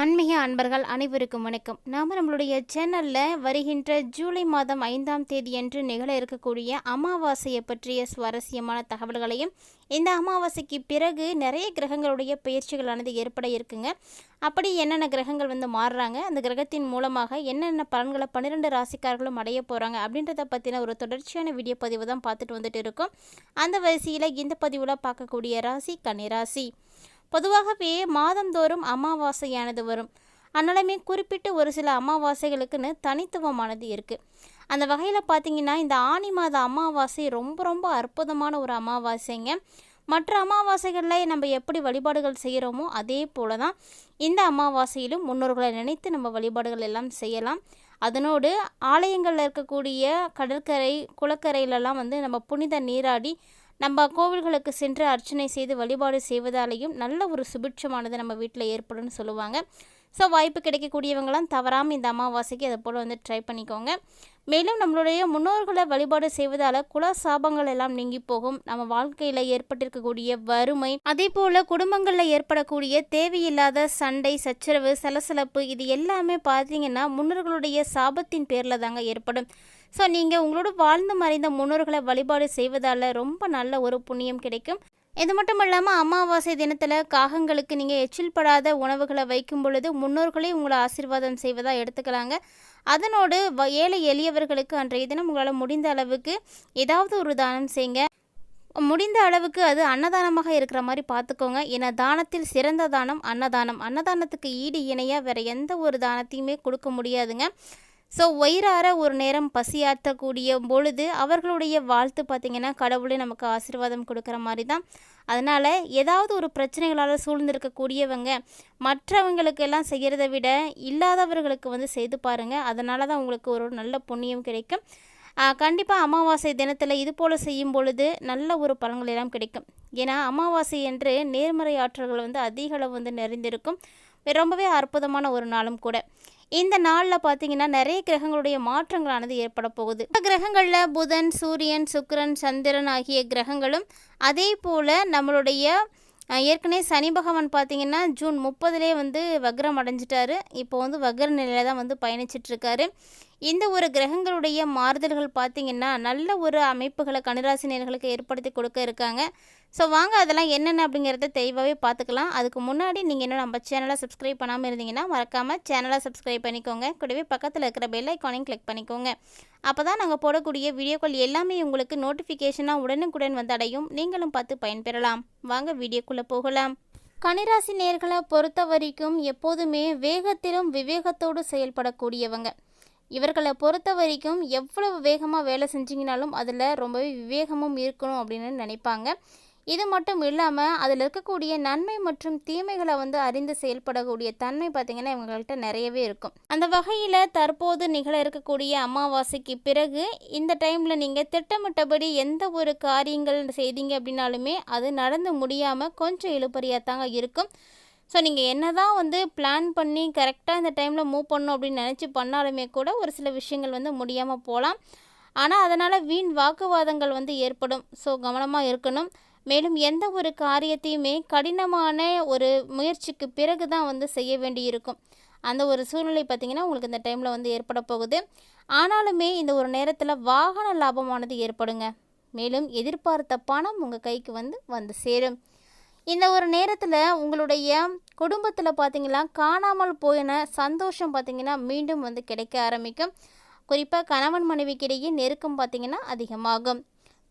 ஆன்மீக அன்பர்கள் அனைவருக்கும் வணக்கம். நாம் நம்மளுடைய சேனலில் வருகின்ற ஜூலை மாதம் ஐந்தாம் தேதியன்று நிகழ இருக்கக்கூடிய அமாவாசையை பற்றிய சுவாரஸ்யமான தகவல்களையும் இந்த அமாவாசைக்கு பிறகு நிறைய கிரகங்களுடைய பயிற்சிகளானது ஏற்பட இருக்குங்க. அப்படி என்னென்ன கிரகங்கள் வந்து மாறுறாங்க அந்த கிரகத்தின் மூலமாக என்னென்ன பலன்களை பன்னிரெண்டு ராசிக்காரர்களும் அடைய போகிறாங்க அப்படின்றத பற்றின ஒரு தொடர்ச்சியான வீடியோ பதிவு தான் பார்த்துட்டு வந்துட்டு இருக்கோம். அந்த வரிசையில் இந்த பதிவில் பார்க்கக்கூடிய ராசி கன்னிராசி. பொதுவாகவே மாதந்தோறும் அமாவாசையானது வரும். அதனாலுமே குறிப்பிட்டு ஒரு சில அமாவாசைகளுக்குன்னு தனித்துவமானது இருக்குது அந்த வகையில் பார்த்தீங்கன்னா இந்த ஆனி மாத அமாவாசை ரொம்ப ரொம்ப அற்புதமான ஒரு அமாவாசைங்க. மற்ற அமாவாசைகளில் நம்ம எப்படி வழிபாடுகள் செய்கிறோமோ அதே போல தான் இந்த அமாவாசையிலும் முன்னோர்களை நினைத்து நம்ம வழிபாடுகள் எல்லாம் செய்யலாம். அதனோடு ஆலயங்களில் இருக்கக்கூடிய கடற்கரை குளக்கரையிலலாம் வந்து நம்ம புனித நீராடி நம்ம கோவில்களுக்கு சென்று அர்ச்சனை செய்து வழிபாடு செய்வதாலேயும் நல்ல ஒரு சுபிட்சமானது நம்ம வீட்டில் ஏற்படும்னு சொல்லுவாங்க. ஸோ வாய்ப்பு கிடைக்கக்கூடியவங்களாம் தவறாமல் இந்த அமாவாசைக்கு அதை போல் வந்து ட்ரை பண்ணிக்கோங்க. மேலும் நம்மளுடைய முன்னோர்களை வழிபாடு செய்வதால் குல சாபங்கள் எல்லாம் நீங்கி போகும். நம்ம வாழ்க்கையில் ஏற்பட்டிருக்கக்கூடிய வறுமை அதே போல் குடும்பங்களில் ஏற்படக்கூடிய தேவையில்லாத சண்டை சச்சரவு சலசலப்பு இது எல்லாமே பார்த்தீங்கன்னா முன்னோர்களுடைய சாபத்தின் பேரில் தாங்க ஏற்படும். ஸோ நீங்கள் உங்களோட வாழ்ந்து மறைந்த முன்னோர்களை வழிபாடு செய்வதால் ரொம்ப நல்ல ஒரு புண்ணியம் கிடைக்கும். இது மட்டும் இல்லாமல் அமாவாசை தினத்தில் காகங்களுக்கு நீங்கள் எச்சில் படாத உணவுகளை வைக்கும் பொழுது முன்னோர்களே உங்களை ஆசீர்வாதம் செய்வதாக எடுத்துக்கலாங்க. அதனோடு வ- ஏழை எளியவர்களுக்கு அன்றைய தினம் உங்களால் முடிந்த அளவுக்கு ஏதாவது ஒரு தானம் செய்யுங்க முடிந்த அளவுக்கு அது அன்னதானமாக இருக்கிற மாதிரி பார்த்துக்கோங்க ஏன்னா தானத்தில் சிறந்த தானம் அன்னதானம். அன்னதானத்துக்கு ஈடு இணையாக வேறு எந்த ஒரு தானத்தையுமே கொடுக்க முடியாதுங்க. ஸோ உயிரார ஒரு நேரம் பசியாற்றக்கூடிய பொழுது அவர்களுடைய வாழ்த்து பார்த்திங்கன்னா கடவுளே நமக்கு ஆசீர்வாதம் கொடுக்குற மாதிரி தான் அதனால் ஏதாவது ஒரு பிரச்சனைகளால் சூழ்ந்திருக்கக்கூடியவங்க மற்றவங்களுக்கெல்லாம் செய்கிறத விட இல்லாதவர்களுக்கு வந்து செய்து பாருங்கள் அதனால தான் உங்களுக்கு ஒரு நல்ல புண்ணியம் கிடைக்கும். கண்டிப்பாக அமாவாசை தினத்தில் இது போல் செய்யும் பொழுது நல்ல ஒரு பலன்கள் எல்லாம் கிடைக்கும். ஏன்னா அமாவாசை என்று நேர்மறை ஆற்றல்கள் வந்து அதிக அளவு வந்து நிறைந்திருக்கும். ரொம்பவே அற்புதமான ஒரு நாளும் கூட. இந்த நாளில் பார்த்தீங்கன்னா நிறைய கிரகங்களுடைய மாற்றங்களானது ஏற்பட போகுது. கிரகங்களில் புதன் சூரியன் சுக்கரன் சந்திரன் ஆகிய கிரகங்களும் அதே போல் நம்மளுடைய ஏற்கனவே சனி பகவான் பார்த்தீங்கன்னா ஜூன் முப்பதுலேயே வந்து வக்ரம் அடைஞ்சிட்டாரு. இப்போ வந்து வக்ர நிலையில தான் வந்து பயணிச்சிட்ருக்காரு. இந்த ஒரு கிரகங்களுடைய மாறுதல்கள் பார்த்திங்கன்னா நல்ல ஒரு அமைப்புகளை கணிராசினியர்களுக்கு ஏற்படுத்தி கொடுக்க இருக்காங்க. ஸோ வாங்க அதெல்லாம் என்னென்ன அப்படிங்கிறத தெளிவாகவே பார்த்துக்கலாம். அதுக்கு முன்னாடி நீங்கள் இன்னும் நம்ம சேனலை சப்ஸ்கிரைப் பண்ணாமல் இருந்தீங்கன்னா மறக்காமல் சேனலை சப்ஸ்கிரைப் பண்ணிக்கோங்க. கூடவே பக்கத்தில் இருக்கிற பெல் ஐக்கானையும் கிளிக் பண்ணிக்கோங்க. அப்போ தான் நாங்கள் போடக்கூடிய வீடியோக்கள் எல்லாமே உங்களுக்கு நோட்டிஃபிகேஷனாக உடனுக்குடன் வந்து அடையும். நீங்களும் பார்த்து பயன்பெறலாம். வாங்க வீடியோக்குள்ளே போகலாம். கனிராசி நேர்களை பொறுத்த வரைக்கும் எப்போதுமே வேகத்திலும் விவேகத்தோடு செயல்படக்கூடியவங்க. இவர்களை பொறுத்த வரைக்கும் எவ்வளவு வேகமாக வேலை செஞ்சீங்கனாலும் அதில் ரொம்பவே விவேகமும் இருக்கணும் அப்படின்னு நினைப்பாங்க. இது மட்டும் இல்லாமல் அதில் இருக்கக்கூடிய நன்மை மற்றும் தீமைகளை வந்து அறிந்து செயல்படக்கூடிய தன்மை பார்த்திங்கன்னா இவங்கள்ட்ட நிறையவே இருக்கும். அந்த வகையில் தற்போது நிகழ இருக்கக்கூடிய அமாவாசைக்கு பிறகு இந்த டைமில் நீங்கள் திட்டமிட்டபடி எந்த ஒரு காரியங்கள் செய்தீங்க அப்படின்னாலுமே அது நடந்து முடியாமல் கொஞ்சம் இழுபறியாக தாங்க இருக்கும். ஸோ நீங்கள் என்ன தான் வந்து பிளான் பண்ணி கரெக்டாக இந்த டைமில் மூவ் பண்ணணும் அப்படின்னு நினச்சி பண்ணாலுமே கூட ஒரு சில விஷயங்கள் வந்து முடியாமல் போகலாம் ஆனால் அதனால் வீண் வாக்குவாதங்கள் வந்து ஏற்படும். ஸோ கவனமாக இருக்கணும். மேலும் எந்த ஒரு காரியத்தையுமே கடினமான ஒரு முயற்சிக்கு பிறகு தான் வந்து செய்ய வேண்டியிருக்கும். அந்த ஒரு சூழ்நிலை பார்த்திங்கன்னா உங்களுக்கு இந்த டைமில் வந்து ஏற்பட போகுது. ஆனாலுமே இந்த ஒரு நேரத்தில் வாகன லாபமானது ஏற்படுங்க. மேலும் எதிர்பார்த்த பணம் உங்கள் கைக்கு வந்து வந்து சேரும். இந்த ஒரு நேரத்தில் உங்களுடைய குடும்பத்தில் பார்த்திங்கன்னா காணாமல் போயின சந்தோஷம் பார்த்திங்கன்னா மீண்டும் வந்து கிடைக்க ஆரம்பிக்கும். குறிப்பாக கணவன் மனைவிக்கிடையே நெருக்கம் பார்த்திங்கன்னா அதிகமாகும்.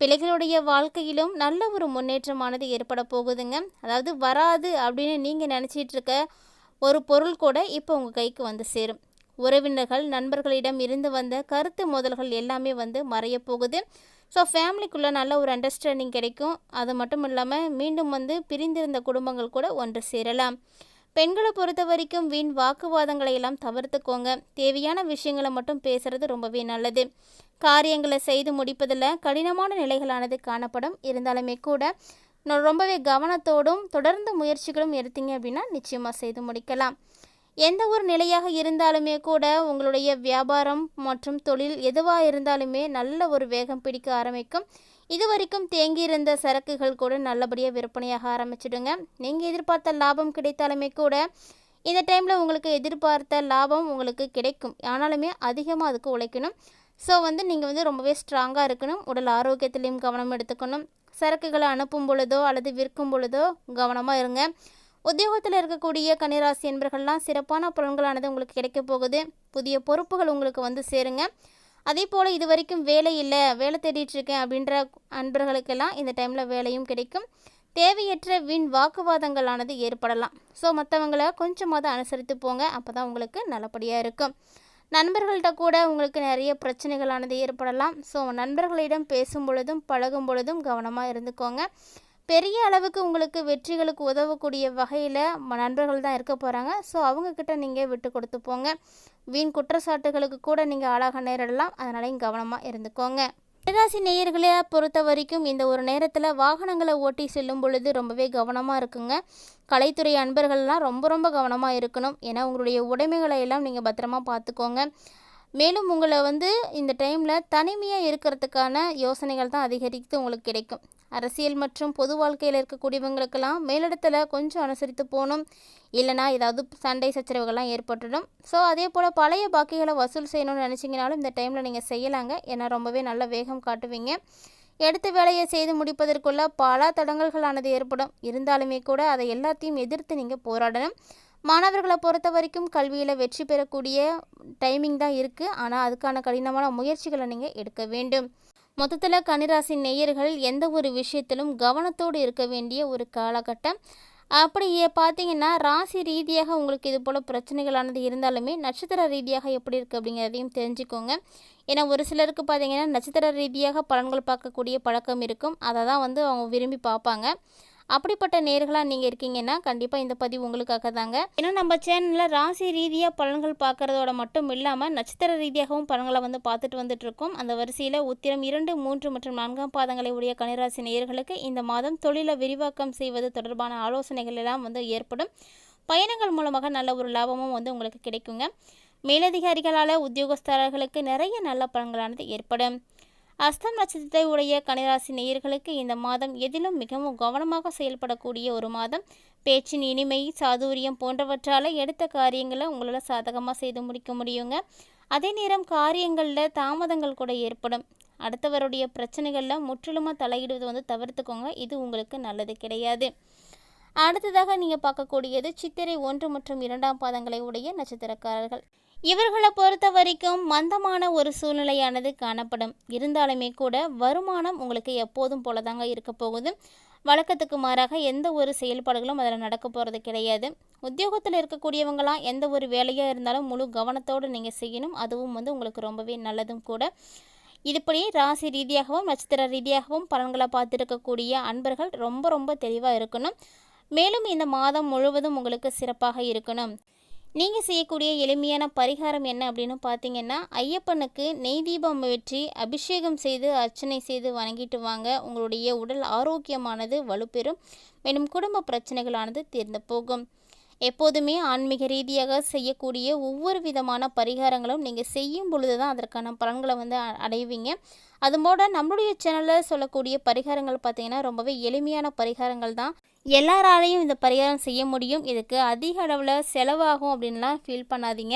பிள்ளைகளுடைய வாழ்க்கையிலும் நல்ல ஒரு முன்னேற்றமானது ஏற்பட போகுதுங்க. அதாவது வராது அப்படின்னு நீங்கள் நினச்சிட்டு இருக்க ஒரு பொருள் கூட இப்போ உங்கள் கைக்கு வந்து சேரும். உறவினர்கள் நண்பர்களிடம் இருந்து வந்த கருத்து மோதல்கள் எல்லாமே வந்து மறைய போகுது. ஸோ ஃபேமிலிக்குள்ளே நல்ல ஒரு அண்டர்ஸ்டாண்டிங் கிடைக்கும். அது மட்டும் இல்லாமல் மீண்டும் வந்து பிரிந்திருந்த குடும்பங்கள் கூட ஒன்று சேரலாம். பெண்களை பொறுத்த வரைக்கும் வீண் வாக்குவாதங்களை எல்லாம் தவிர்த்துக்கோங்க. தேவையான விஷயங்களை மட்டும் பேசுறது ரொம்பவே நல்லது. காரியங்களை செய்து முடிப்பதில் கடினமான நிலைகளானது காணப்படும். இருந்தாலுமே கூட ரொம்பவே கவனத்தோடும் தொடர்ந்து முயற்சிகளும் எடுத்தீங்க அப்படின்னா நிச்சயமாக செய்து முடிக்கலாம். எந்த ஒரு நிலையாக இருந்தாலுமே கூட உங்களுடைய வியாபாரம் மற்றும் தொழில் எதுவாக இருந்தாலுமே நல்ல ஒரு வேகம் பிடிக்க ஆரம்பிக்கும். இது வரைக்கும் தேங்கியிருந்த சரக்குகள் கூட நல்லபடியாக விற்பனையாக ஆரம்பிச்சிடுங்க. நீங்கள் எதிர்பார்த்த லாபம் கிடைத்தாலுமே கூட இந்த டைமில் உங்களுக்கு எதிர்பார்த்த லாபம் உங்களுக்கு கிடைக்கும். ஆனாலுமே அதிகமாக அதுக்கு உழைக்கணும். ஸோ வந்து நீங்கள் வந்து ரொம்பவே ஸ்ட்ராங்காக இருக்கணும். உடல் ஆரோக்கியத்திலையும் கவனம் எடுத்துக்கணும். சரக்குகளை அனுப்பும் பொழுதோ அல்லது விற்கும் பொழுதோ கவனமாக இருங்க. உத்தியோகத்தில் இருக்கக்கூடிய கன்னிராசி என்பர்கள்லாம் சிறப்பான பலன்களானது உங்களுக்கு கிடைக்க போகுது. புதிய பொறுப்புகள் உங்களுக்கு வந்து சேருங்க. அதே போல் இது வரைக்கும் வேலை இல்லை வேலை தேடிட்டு இருக்கேன் அப்படின்ற அன்பர்களுக்கெல்லாம் இந்த டைமில் வேலையும் கிடைக்கும். தேவையற்ற வீண் வாக்குவாதங்களானது ஏற்படலாம். ஸோ மற்றவங்கள கொஞ்சமாவது அனுசரித்து போங்க அப்போ தான் உங்களுக்கு நல்லபடியாக இருக்கும். நண்பர்கள்ட்ட கூட உங்களுக்கு நிறைய பிரச்சனைகளானது ஏற்படலாம். ஸோ நண்பர்களிடம் பேசும் பொழுதும் பழகும் பொழுதும் கவனமாக இருந்துக்கோங்க. பெரிய அளவுக்கு உங்களுக்கு வெற்றிகளுக்கு உதவக்கூடிய வகையில் நண்பர்கள் தான் இருக்க போகிறாங்க ஸோ அவங்கக்கிட்ட நீங்கள் விட்டு கொடுத்து போங்க. வீண் குற்றச்சாட்டுகளுக்கு கூட நீங்கள் ஆளாக நேரிடலாம். அதனாலையும் கவனமாக இருந்துக்கோங்க. கடராசி நேயர்களை பொறுத்த வரைக்கும் இந்த ஒரு நேரத்தில் வாகனங்களை ஓட்டி செல்லும் பொழுது ரொம்பவே கவனமாக இருக்குங்க. கலைத்துறை அன்பர்கள்லாம் ரொம்ப ரொம்ப கவனமாக இருக்கணும். ஏன்னா உங்களுடைய உடைமைகளை எல்லாம் நீங்கள் பத்திரமா பார்த்துக்கோங்க. மேலும் உங்களை வந்து இந்த டைமில் தனிமையாக இருக்கிறதுக்கான யோசனைகள் தான் அதிகரித்து உங்களுக்கு கிடைக்கும். அரசியல் மற்றும் பொது வாழ்க்கையில் இருக்கக்கூடியவங்களுக்கெல்லாம் மேலிடத்தில் கொஞ்சம் அனுசரித்து போகணும். இல்லைனா ஏதாவது சண்டை சச்சரவுகள்லாம் ஏற்பட்டுடும். ஸோ அதே போல் பழைய பாக்கிகளை வசூல் செய்யணும்னு நினச்சிங்கனாலும் இந்த டைமில் நீங்கள் செய்யலாங்க. ஏன்னா ரொம்பவே நல்ல வேகம் காட்டுவீங்க. எடுத்த வேலையை செய்து முடிப்பதற்குள்ள பல தடங்கல்களானது ஏற்படும். இருந்தாலுமே கூட அதை எல்லாத்தையும் எதிர்த்து நீங்கள் போராடணும். மாணவர்களை பொறுத்த வரைக்கும் கல்வியில் வெற்றி பெறக்கூடிய டைமிங் தான் இருக்குது ஆனால் அதுக்கான கடினமான முயற்சிகளை நீங்கள் எடுக்க வேண்டும். மொத்தத்தில் கன்னிராசி நேயர்கள் எந்த ஒரு விஷயத்திலும் கவனத்தோடு இருக்க வேண்டிய ஒரு காலகட்டம். அப்படி பார்த்தீங்கன்னா ராசி ரீதியாக உங்களுக்கு இது போல் பிரச்சனைகளானது இருந்தாலுமே நட்சத்திர ரீதியாக எப்படி இருக்குது அப்படிங்கிறதையும் தெரிஞ்சுக்கோங்க. ஏன்னா ஒரு சிலருக்கு பார்த்தீங்கன்னா நட்சத்திர ரீதியாக பலன்கள் பார்க்கக்கூடிய பழக்கம் இருக்கும். அதை தான் வந்து அவங்க விரும்பி பார்ப்பாங்க. அப்படிப்பட்ட நேர்களாக நீங்கள் இருக்கீங்கன்னா கண்டிப்பாக இந்த பதிவு உங்களுக்காக தாங்க. ஏன்னா நம்ம சேனலில் ராசி ரீதியாக பலன்கள் பார்க்குறதோட மட்டும் இல்லாமல் நட்சத்திர ரீதியாகவும் பலன்களை வந்து பார்த்துட்டு வந்துட்டு இருக்கோம் அந்த வரிசையில் உத்திரம் இரண்டு மூன்று மற்றும் நான்காம் பாதங்களை உடைய கனிராசி நேயர்களுக்கு இந்த மாதம் தொழிலை விரிவாக்கம் செய்வது தொடர்பான ஆலோசனைகள் எல்லாம் வந்து ஏற்படும். பயணங்கள் மூலமாக நல்ல ஒரு லாபமும் வந்து உங்களுக்கு கிடைக்குங்க. மேலதிகாரிகளால் உத்தியோகஸ்தர்களுக்கு நிறைய நல்ல பலன்களானது ஏற்படும். அஸ்தம் நட்சத்திரத்தை உடைய கனிராசி நேயர்களுக்கு இந்த மாதம் எதிலும் மிகவும் கவனமாக செயல்படக்கூடிய ஒரு மாதம். பேச்சின் இனிமை சாதுரியம் போன்றவற்றால் எடுத்த காரியங்களை உங்களால் சாதகமாக செய்து முடிக்க முடியுங்க. அதே நேரம் காரியங்களில் தாமதங்கள் கூட ஏற்படும். அடுத்தவருடைய பிரச்சனைகளில் முற்றிலுமாக தலையிடுவது வந்து தவிர்த்துக்கோங்க. இது உங்களுக்கு நல்லது கிடையாது. அடுத்ததாக நீங்கள் பார்க்கக்கூடியது சித்திரை ஒன்று மற்றும் இரண்டாம் பாதங்களை உடைய நட்சத்திரக்காரர்கள். இவர்களை பொறுத்த வரைக்கும் மந்தமான ஒரு சூழ்நிலையானது காணப்படும். இருந்தாலுமே கூட வருமானம் உங்களுக்கு எப்போதும் போல தாங்க இருக்க போகுது. வழக்கத்துக்கு மாறாக எந்த ஒரு செயல்பாடுகளும் அதில் நடக்க போகிறது கிடையாது. உத்தியோகத்தில் இருக்கக்கூடியவங்களாம் எந்த ஒரு வேலையாக இருந்தாலும் முழு கவனத்தோடு நீங்கள் செய்யணும். அதுவும் வந்து உங்களுக்கு ரொம்பவே நல்லதும் கூட. இதுபடி ராசி ரீதியாகவும் நட்சத்திர ரீதியாகவும் பலன்களை பார்த்துருக்கக்கூடிய அன்பர்கள் ரொம்ப ரொம்ப தெளிவாக இருக்கணும். மேலும் இந்த மாதம் முழுவதும் உங்களுக்கு சிறப்பாக இருக்கணும். நீங்கள் செய்யக்கூடிய எளிமையான பரிகாரம் என்ன அப்படின்னு பார்த்தீங்கன்னா ஐயப்பனுக்கு நெய் தீபம் வெற்றி அபிஷேகம் செய்து அர்ச்சனை செய்து வணங்கிட்டு வாங்க. உங்களுடைய உடல் ஆரோக்கியமானது வலுப்பெறும். மேலும் குடும்ப பிரச்சனைகளானது தீர்ந்து போகும். எப்போதுமே ஆன்மீக ரீதியாக செய்யக்கூடிய ஒவ்வொரு விதமான பரிகாரங்களும் நீங்கள் செய்யும் பொழுது தான் அதற்கான பலன்களை வந்து அடைவீங்க. அதுபோல் நம்மளுடைய சேனலில் சொல்லக்கூடிய பரிகாரங்கள் பார்த்திங்கன்னா ரொம்பவே எளிமையான பரிகாரங்கள் தான். எல்லாராலையும் இந்த பரிகாரம் செய்ய முடியும். இதுக்கு அதிக அளவில் செலவாகும் அப்படின்லாம் ஃபீல் பண்ணாதீங்க.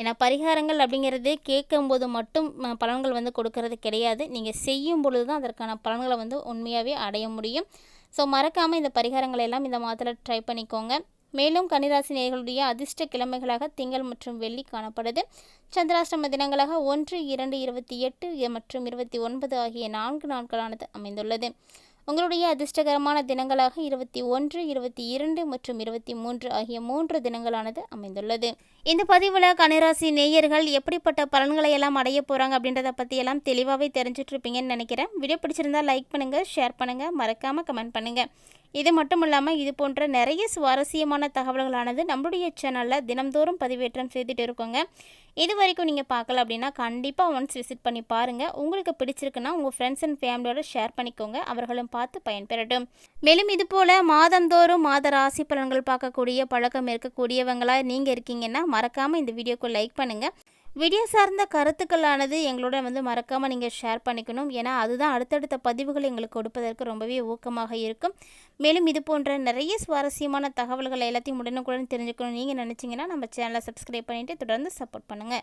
ஏன்னா பரிகாரங்கள் அப்படிங்கிறது கேட்கும்போது மட்டும் பலன்கள் வந்து கொடுக்கறது கிடையாது. நீங்கள் செய்யும் பொழுது தான் அதற்கான பலன்களை வந்து உண்மையாகவே அடைய முடியும். ஸோ மறக்காமல் இந்த பரிகாரங்களை எல்லாம் இந்த மாதத்தில் ட்ரை பண்ணிக்கோங்க. மேலும் கன்னிராசி நேர்களுடைய அதிர்ஷ்ட கிழமைகளாக திங்கள் மற்றும் வெள்ளி காணப்படுது. சந்திராஷ்டம தினங்களாக ஒன்று இரண்டு இருபத்தி எட்டு மற்றும் இருபத்தி ஒன்பது ஆகிய நான்கு நாட்களானது அமைந்துள்ளது. உங்களுடைய அதிர்ஷ்டகரமான தினங்களாக இருபத்தி ஒன்று இருபத்தி இரண்டு மற்றும் இருபத்தி மூன்று ஆகிய மூன்று தினங்களானது அமைந்துள்ளது. இந்த பதிவில் கனிராசி நேயர்கள் எப்படிப்பட்ட பலன்களை எல்லாம் அடைய போகிறாங்க அப்படின்றத பற்றியெல்லாம் தெளிவாகவே தெரிஞ்சிட்ருப்பீங்கன்னு நினைக்கிறேன். வீடியோ பிடிச்சிருந்தா லைக் பண்ணுங்கள் ஷேர் பண்ணுங்கள் மறக்காமல் கமெண்ட் பண்ணுங்கள் இது மட்டும் இல்லாமல் இது போன்ற நிறைய சுவாரஸ்யமான தகவல்களானது நம்மளுடைய சேனலில் தினம்தோறும் பதிவேற்றம் செய்துட்டு இருக்கோங்க. இது வரைக்கும் நீங்கள் பார்க்கல அப்படின்னா கண்டிப்பாக ஒன்ஸ் விசிட் பண்ணி பாருங்கள் உங்களுக்கு பிடிச்சிருக்குன்னா உங்கள் ஃப்ரெண்ட்ஸ் அண்ட் ஃபேமிலியோட ஷேர் பண்ணிக்கோங்க. அவர்களும் பார்த்து பயன்பெறட்டும். மேலும் இது போல் மாதந்தோறும் மாத ராசி பலன்கள் பார்க்கக்கூடிய பழக்கம் இருக்கக்கூடியவங்களாக நீங்கள் இருக்கீங்கன்னா மறக்காமல் இந்த வீடியோக்கு லைக் பண்ணுங்கள் வீடியோ சார்ந்த கருத்துக்களானது எங்களோட வந்து மறக்காமல் நீங்கள் ஷேர் பண்ணிக்கணும். ஏன்னா அதுதான் அடுத்தடுத்த பதிவுகள் எங்களுக்கு கொடுப்பதற்கு ரொம்பவே ஊக்கமாக இருக்கும். மேலும் இது போன்ற நிறைய சுவாரஸ்யமான தகவல்கள் எல்லாத்தையும் உடனுக்குடன் தெரிஞ்சுக்கணும் நீங்கள் நினச்சிங்கன்னா நம்ம சேனலை சப்ஸ்கிரைப் பண்ணிவிட்டு தொடர்ந்து சப்போர்ட் பண்ணுங்கள்